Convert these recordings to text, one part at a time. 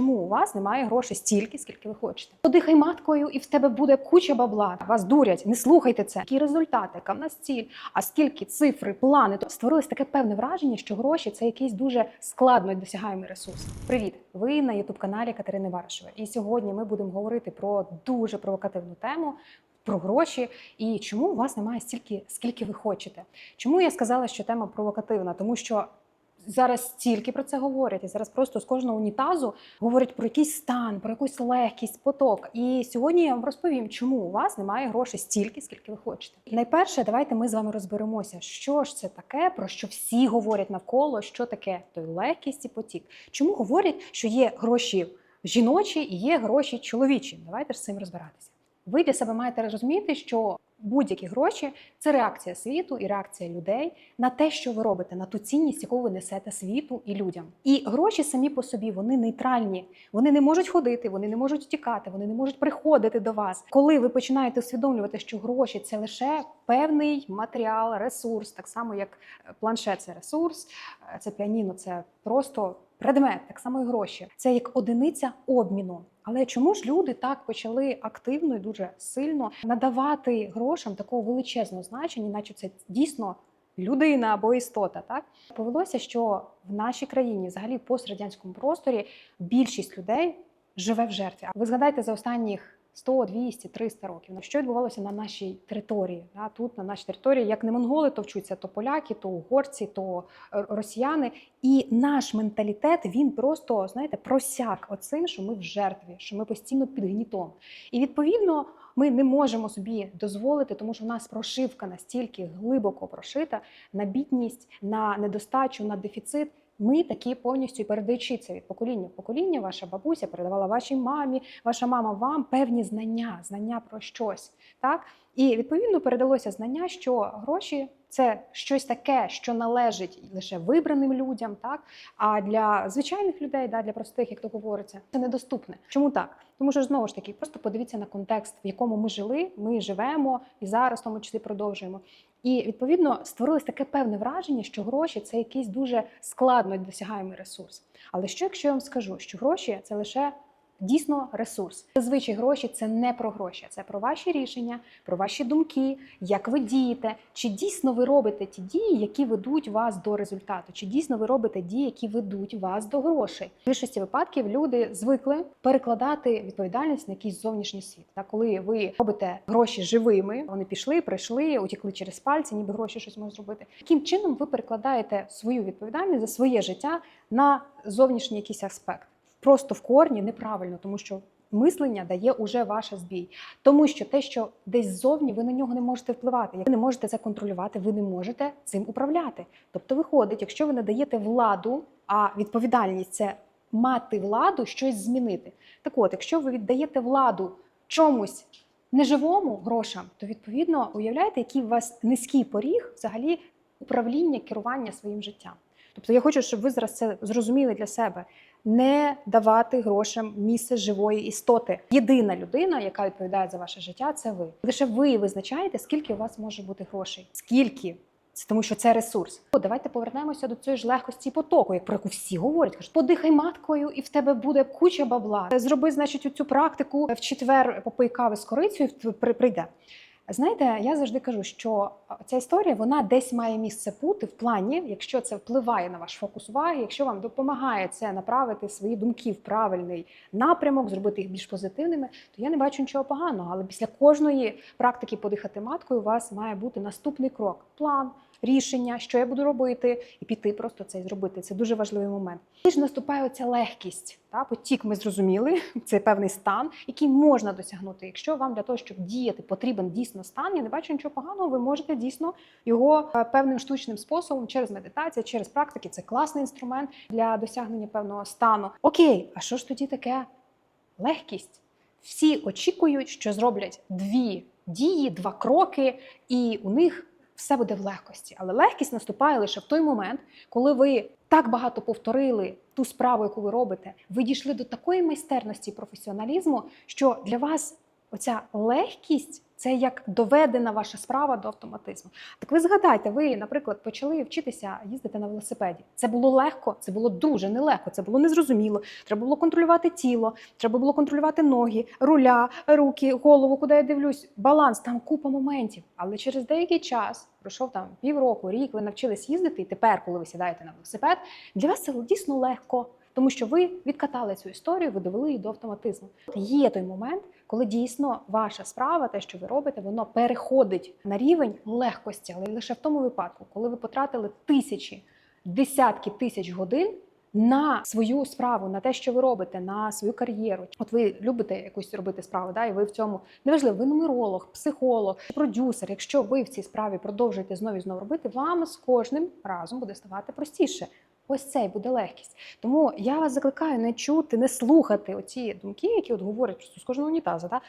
чому у вас немає грошей стільки, скільки ви хочете. Подихай маткою, і в тебе буде куча бабла. Вас дурять, не слухайте це. Які результати, яка в нас ціль, а скільки цифри, плани. То створилось таке певне враження, що гроші це якийсь дуже складно досягаємий ресурс. Привіт! Ви на ютуб каналі Катерини Варашевої. І сьогодні ми будемо говорити про дуже провокативну тему. Про гроші і чому у вас немає стільки, скільки ви хочете. Чому я сказала, що тема провокативна? Тому що зараз стільки про це говорять, і зараз просто з кожного унітазу говорять про якийсь стан, про якусь легкість, поток. І сьогодні я вам розповім, чому у вас немає грошей стільки, скільки ви хочете. Найперше, давайте ми з вами розберемося, що ж це таке, про що всі говорять навколо, що таке той легкість і потік. Чому говорять, що є гроші жіночі і є гроші чоловічі? Давайте ж з цим розбиратися. Ви для себе маєте розуміти, що будь-які гроші це реакція світу і реакція людей на те, що ви робите, на ту цінність, яку ви несете світу і людям. І гроші самі по собі вони нейтральні. Вони не можуть ходити, вони не можуть втікати, вони не можуть приходити до вас. Коли ви починаєте усвідомлювати, що гроші це лише певний матеріал, ресурс, так само як планшет це ресурс, це піаніно, це просто предмет, так само і гроші. Це як одиниця обміну. Але чому ж люди так почали активно і дуже сильно надавати грошам такого величезного значення, наче це дійсно людина або істота? Так повелося, що в нашій країні, взагалі в пострадянському просторі, більшість людей живе в жертві. А ви згадайте за останніх 100, 200, 300 років. Що відбувалося на нашій території? Тут на нашій території, як не монголи товчуться, то поляки, то угорці, то е, росіяни. І наш менталітет він просто знаєте просяк оцим, що ми в жертві, що ми постійно під гнітом. І відповідно ми не можемо собі дозволити, тому що в нас прошивка настільки глибоко прошита на бідність, на недостачу, на дефіцит. Ми такі повністю передаючи це від покоління в покоління. Ваша бабуся передавала вашій мамі, ваша мама вам певні знання, знання про щось. Так і відповідно передалося знання, що гроші це щось таке, що належить лише вибраним людям, так а для звичайних людей, да, для простих, як то говориться, це недоступне. Чому так? Тому що знову ж таки, просто подивіться на контекст, в якому ми жили, ми живемо і зараз, в тому числі, продовжуємо. І відповідно створилось таке певне враження, що гроші це якийсь дуже складно досягаємий ресурс. Але що, якщо я вам скажу, що гроші це лише дійсно ресурс? Зазвичай гроші це не про гроші, це про ваші рішення, про ваші думки, як ви дієте, чи дійсно ви робите ті дії, які ведуть вас до результату, чи дійсно ви робите дії, які ведуть вас до грошей. В більшості випадків люди звикли перекладати відповідальність на якийсь зовнішній світ. Та коли ви робите гроші живими, вони пішли, прийшли, утікли через пальці, ніби гроші щось можуть зробити. Таким чином ви перекладаєте свою відповідальність за своє життя на зовнішній якийсь аспект. Просто в корні неправильно, тому що мислення дає уже ваш збій. Тому що те, що десь ззовні, ви на нього не можете впливати. Ви не можете це контролювати, ви не можете цим управляти. Тобто, виходить, якщо ви надаєте владу, а відповідальність це мати владу, щось змінити. Так от, якщо ви віддаєте владу чомусь неживому грошам, то відповідно уявляєте, який у вас низький поріг взагалі управління, керування своїм життям. Тобто я хочу, щоб ви зараз це зрозуміли для себе. Не давати грошам місце живої істоти. Єдина людина, яка відповідає за ваше життя, це ви. Лише ви визначаєте, скільки у вас може бути грошей. Скільки? Це тому, що це ресурс. О, давайте повернемося до цієї ж легкості потоку, як про яку всі говорять. Кажуть, подихай маткою, і в тебе буде куча бабла. Зроби, значить, цю практику в четвер попий кави з корицею, прийде. Знаєте, я завжди кажу, що ця історія вона десь має місце бути в плані, якщо це впливає на ваш фокус уваги, якщо вам допомагає це направити свої думки в правильний напрямок, зробити їх більш позитивними, то я не бачу нічого поганого. Але після кожної практики подихати маткою у вас має бути наступний крок план. Рішення, що я буду робити, і піти просто це зробити. Це дуже важливий момент. І ж наступає оця легкість. Та потік ми зрозуміли, це певний стан, який можна досягнути. Якщо вам для того, щоб діяти, потрібен дійсно стан, я не бачу нічого поганого. Ви можете дійсно його певним штучним способом через медитацію, через практики. Це класний інструмент для досягнення певного стану. Окей, а що ж тоді таке легкість? Всі очікують, що зроблять дві дії, два кроки, і у них все буде в легкості. Але легкість наступає лише в той момент, коли ви так багато повторили ту справу, яку ви робите, ви дійшли до такої майстерності і професіоналізму, що для вас оця легкість це як доведена ваша справа до автоматизму. Так ви згадайте, ви, наприклад, почали вчитися їздити на велосипеді. Це було легко, це було дуже нелегко, це було незрозуміло. Треба було контролювати тіло, треба було контролювати ноги, руля, руки, голову, куди я дивлюсь. Баланс, там купа моментів. Але через деякий час, пройшов там півроку, рік, ви навчились їздити, і тепер, коли ви сідаєте на велосипед, для вас це дійсно легко. Тому що ви відкатали цю історію, ви довели її до автоматизму. Є той момент, коли дійсно ваша справа, те, що ви робите, воно переходить на рівень легкості, але лише в тому випадку, коли ви потратили тисячі, десятки тисяч годин. На свою справу, на те, що ви робите, на свою кар'єру. От ви любите якусь робити справу, да, і ви в цьому неважливо, ви нумеролог, психолог, продюсер. Якщо ви в цій справі продовжуєте знову і знову робити, вам з кожним разом буде ставати простіше. Ось це й буде легкість. Тому я вас закликаю не чути, не слухати оці думки, які от говорять просто з кожного унітаза. Да?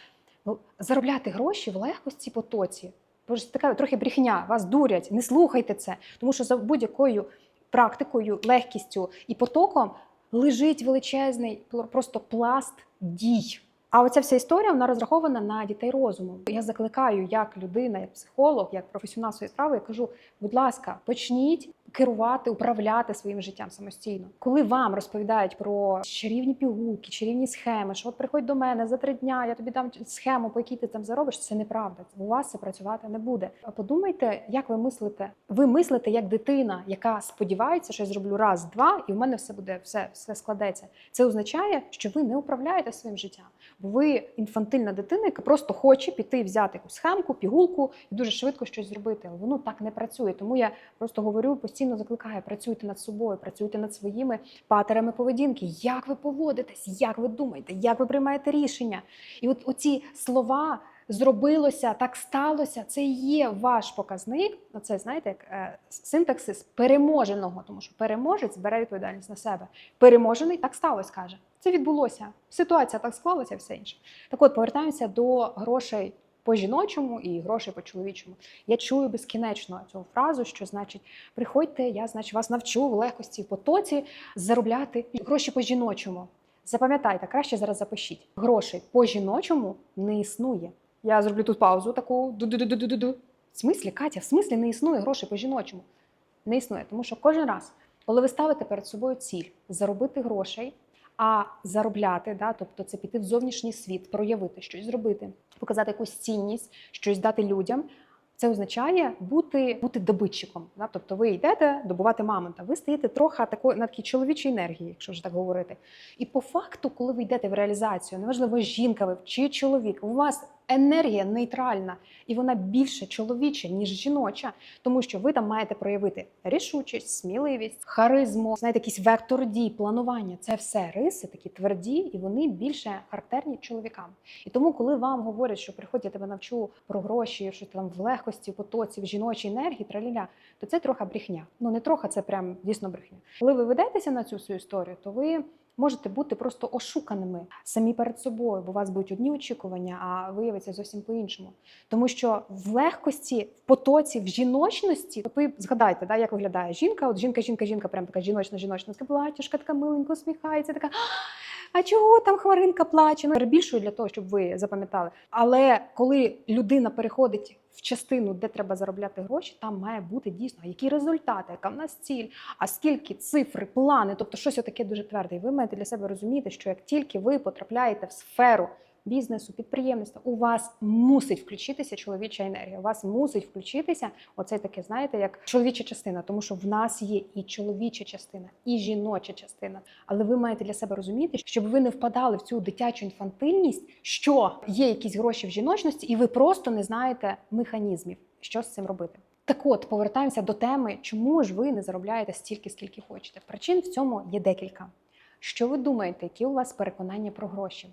Ну, Заробляти гроші в легкості потоці. Бо ж така трохи брехня, вас дурять, не слухайте це. Тому що за будь-якою практикою, легкістю і потоком лежить величезний просто пласт дій. А оця вся історія вона розрахована на дітей розуму. Я закликаю як людина, як психолог, як професіонал своєї справи. Я кажу, будь ласка, почніть керувати, управляти своїм життям самостійно. Коли вам розповідають про чарівні пігулки, чарівні схеми, що от приходь до мене за три дня, я тобі дам схему, по якій ти там заробиш. Це неправда. У вас це працювати не буде. А подумайте, як ви мислите. Ви мислите як дитина, яка сподівається, що я зроблю раз, два, і в мене все буде, все, все складеться. Це означає, що ви не управляєте своїм життям. Бо ви інфантильна дитина, яка просто хоче піти, взяти схемку, пігулку і дуже швидко щось зробити. Але воно так не працює. Тому я просто говорю, постійно закликаю, працюйте над собою, працюйте над своїми патерами поведінки. Як ви поводитесь, як ви думаєте, як ви приймаєте рішення? І от оці слова. Зробилося, так сталося. Це і є ваш показник. Ну, це знаєте, як е, синтаксис переможеного, тому що переможець бере відповідальність на себе. Переможений так сталося, каже. Це відбулося. Ситуація так склалася, все інше. Так от повертаємося до грошей по жіночому і грошей по чоловічому. Я чую безкінечно цю фразу, що значить, приходьте, я значить вас навчу в легкості в потоці заробляти гроші по жіночому. Запам'ятайте, краще зараз запишіть. Грошей по жіночому не існує. Я зроблю тут паузу таку ду-ду-ду-ду-ду-ду. В смислі, Катя, в смислі не існує грошей по жіночому. Не існує, тому що кожен раз, коли ви ставите перед собою ціль заробити грошей, а заробляти, да, тобто це піти в зовнішній світ, проявити щось зробити, показати якусь цінність, щось дати людям. Це означає бути бути добитчиком. Да? Тобто ви йдете добувати мамонта, ви стаєте трохи такої на такій чоловічій енергії, якщо вже так говорити. І по факту, коли ви йдете в реалізацію, неважливо, жінка ви чи чоловік, у вас енергія нейтральна і вона більше чоловіча, ніж жіноча, тому що ви там маєте проявити рішучість, сміливість, харизму, знаєте, якийсь вектор дій, планування. Це все риси, такі тверді, і вони більше характерні чоловікам. І тому, коли вам говорять, що приходять, я тебе навчу про гроші, що там в легкості, потоці, в жіночій енергії, траліля, то це трохи брехня. Ну не трохи, це прям дійсно брехня. Коли ви ведетеся на цю всю історію, то ви можете бути просто ошуканими самі перед собою, бо у вас будуть одні очікування, а виявиться зовсім по-іншому. Тому що в легкості, в потоці, в жіночності, от ви згадайте, да, як виглядає жінка. От жінка, жінка, жінка, прям така жіночна, жіночна, така платюшка, така миленько усміхається, така. А чого там хмаринка плаче? Ну, перебільшую для того, щоб ви запам'ятали. Але коли людина переходить в частину, де треба заробляти гроші, там має бути дійсно які результати, яка в нас ціль, а скільки цифри, плани, тобто щось таке дуже тверде. І ви маєте для себе розуміти, що як тільки ви потрапляєте в сферу бізнесу, підприємництва, у вас мусить включитися чоловіча енергія. У вас мусить включитися оце таке, знаєте, як чоловіча частина, тому що в нас є і чоловіча частина, і жіноча частина. Але ви маєте для себе розуміти, щоб ви не впадали в цю дитячу інфантильність, що є якісь гроші в жіночності, і ви просто не знаєте механізмів, що з цим робити. Так от повертаємося до теми, чому ж ви не заробляєте стільки, скільки хочете. Причин в цьому є декілька. Що ви думаєте, які у вас переконання про гроші?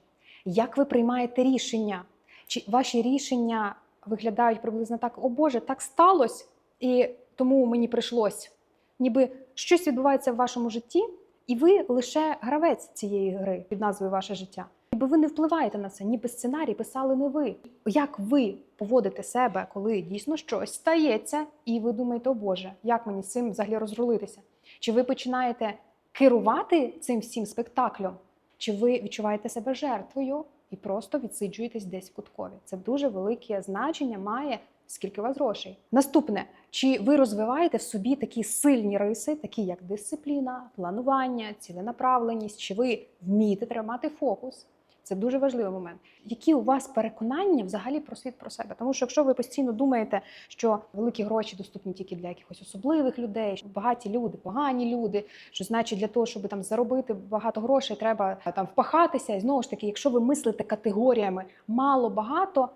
Як ви приймаєте рішення? Чи ваші рішення виглядають приблизно так: о Боже, так сталося, і тому мені прийшлось. Ніби щось відбувається в вашому житті, і ви лише гравець цієї гри під назвою Ваше життя. Ніби ви не впливаєте на це, ніби сценарій писали не ви. Як ви поводите себе, коли дійсно щось стається, і ви думаєте, о Боже, як мені з цим взагалі розрулитися? Чи ви починаєте керувати цим всім спектаклем? Чи ви відчуваєте себе жертвою і просто відсиджуєтесь десь в куткові? Це дуже велике значення має. Скільки у вас грошей? Наступне, чи ви розвиваєте в собі такі сильні риси, такі як дисципліна, планування, ціленаправленість, чи ви вмієте тримати фокус? Це дуже важливий момент. Які у вас переконання взагалі про світ про себе? Тому що якщо ви постійно думаєте, що великі гроші доступні тільки для якихось особливих людей, що багаті люди, погані люди, що значить для того, щоб там заробити багато грошей, треба там впахатися. І знову ж таки, якщо ви мислите категоріями мало багато.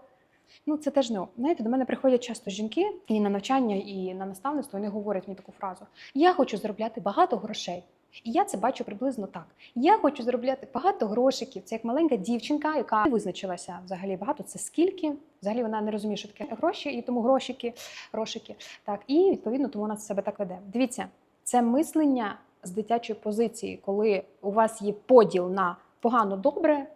Ну, це теж не знаєте, до мене приходять часто жінки і на навчання, і на наставництво. Вони говорять мені таку фразу: Я хочу заробляти багато грошей. І я це бачу приблизно так. Я хочу заробляти багато грошиків. Це як маленька дівчинка, яка визначилася взагалі багато. Це скільки. Взагалі вона не розуміє, що таке гроші, і тому грошики, грошики. Так, і відповідно тому вона себе так веде. Дивіться, це мислення з дитячої позиції, коли у вас є поділ на погано добре,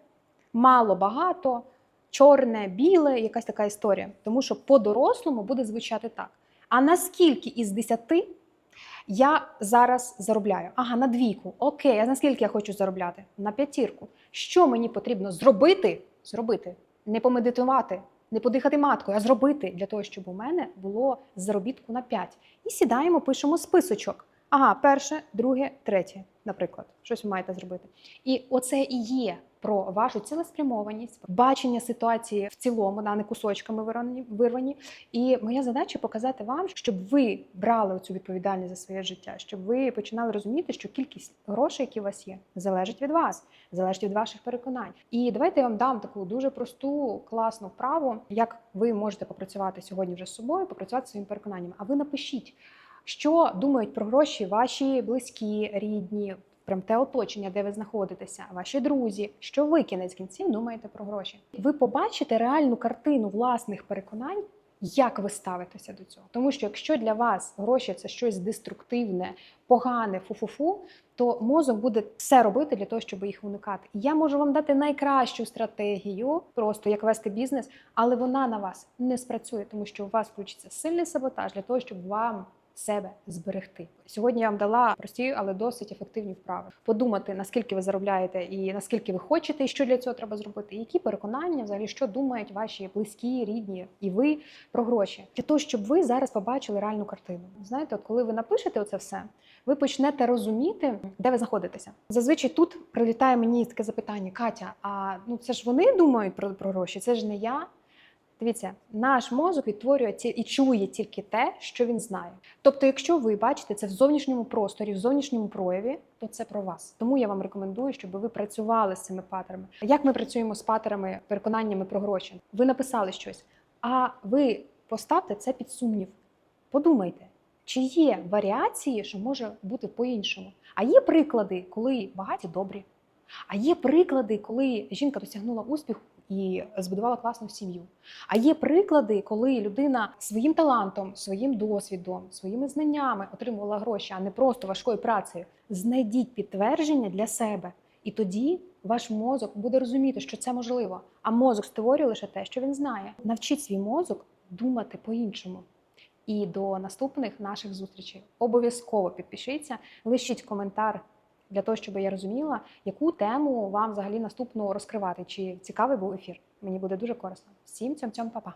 мало багато, чорне, біле, якась така історія. Тому що по-дорослому буде звучати так. А наскільки із десяти я зараз заробляю? Ага, на двійку. Окей, а наскільки я хочу заробляти? На п'ятірку. Що мені потрібно зробити? Зробити, не помедитувати, не подихати маткою, а зробити для того, щоб у мене було заробітку на 5. І сідаємо, пишемо списочок. Ага, перше, друге, третє, наприклад, щось ви маєте зробити. І оце і є про вашу цілеспрямованість, бачення ситуації в цілому, да, не кусочками вирвані-. І моя задача показати вам, щоб ви брали цю відповідальність за своє життя, щоб ви починали розуміти, що кількість грошей, які у вас є, залежить від вас, залежить від ваших переконань. І давайте я вам дам таку дуже просту, класну вправу, як ви можете попрацювати сьогодні вже з собою, попрацювати зі своїми переконаннями. А ви напишіть, що думають про гроші ваші близькі, рідні. Прям те оточення, де ви знаходитеся, ваші друзі, що ви кінець кінців думаєте про гроші. Ви побачите реальну картину власних переконань, як ви ставитеся до цього. Тому що якщо для вас гроші це щось деструктивне, погане, фу-фу-фу, то мозок буде все робити для того, щоб їх уникати. Я можу вам дати найкращу стратегію, просто як вести бізнес, але вона на вас не спрацює, тому що у вас включиться сильний саботаж для того, щоб вам себе зберегти. Сьогодні я вам дала прості, але досить ефективні вправи. Подумати, наскільки ви заробляєте і наскільки ви хочете, і що для цього треба зробити, і які переконання, взагалі, що думають ваші близькі, рідні і ви про гроші, для того, щоб ви зараз побачили реальну картину. Знаєте, от коли ви напишете оце все, ви почнете розуміти, де ви знаходитеся. Зазвичай тут прилітає мені таке запитання: Катя, а ну це ж вони думають про, про гроші, це ж не я. Дивіться, наш мозок відтворює і чує тільки те, що він знає. Тобто, якщо ви бачите це в зовнішньому просторі, в зовнішньому прояві, то це про вас. Тому я вам рекомендую, щоб ви працювали з цими патерами. Як ми працюємо з патерами, переконаннями про гроші? Ви написали щось, а ви поставте це під сумнів. Подумайте, чи є варіації, що може бути по-іншому. А є приклади, коли багаті добрі. А є приклади, коли жінка досягнула успіху і збудувала класну сім'ю. А є приклади, коли людина своїм талантом, своїм досвідом, своїми знаннями отримувала гроші, а не просто важкою працею. Знайдіть підтвердження для себе. І тоді ваш мозок буде розуміти, що це можливо. А мозок створює лише те, що він знає. Навчіть свій мозок думати по-іншому. І до наступних наших зустрічей обов'язково підпишіться, лишіть коментар для того, щоб я розуміла, яку тему вам взагалі наступну розкривати. Чи цікавий був ефір? Мені буде дуже корисно. Всім цьом цьом, па-па!